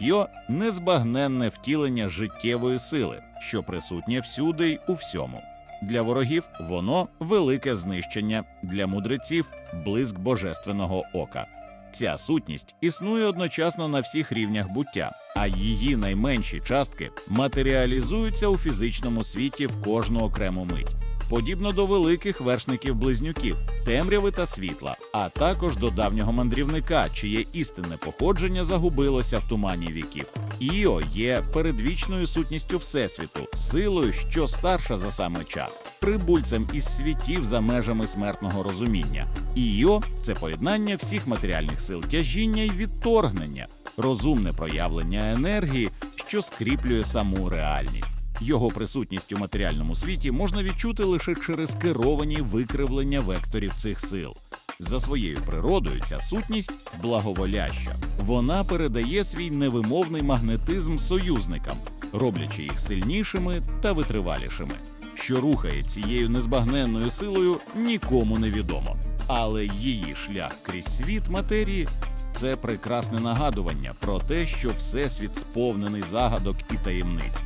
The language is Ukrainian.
Йо незбагненне втілення життєвої сили, що присутнє всюди й у всьому. Для ворогів воно велике знищення, для мудреців блиск божественного ока. Ця сутність існує одночасно на всіх рівнях буття, а її найменші частки матеріалізуються у фізичному світі в кожну окрему мить, подібно до великих вершників близнюків, темряви та світла, а також до давнього мандрівника, чиє істинне походження загубилося в тумані віків. Іо є передвічною сутністю Всесвіту, силою, що старша за саме час, прибульцем із світів за межами смертного розуміння. Іо це поєднання всіх матеріальних сил тяжіння й відторгнення, розумне проявлення енергії, що скріплює саму реальність. Його присутність у матеріальному світі можна відчути лише через керовані викривлення векторів цих сил. За своєю природою ця сутність благоволяща. Вона передає свій невимовний магнетизм союзникам, роблячи їх сильнішими та витривалішими. Що рухає цією незбагненною силою, нікому не відомо. Але її шлях крізь світ матерії це прекрасне нагадування про те, що всесвіт сповнений загадок і таємниць,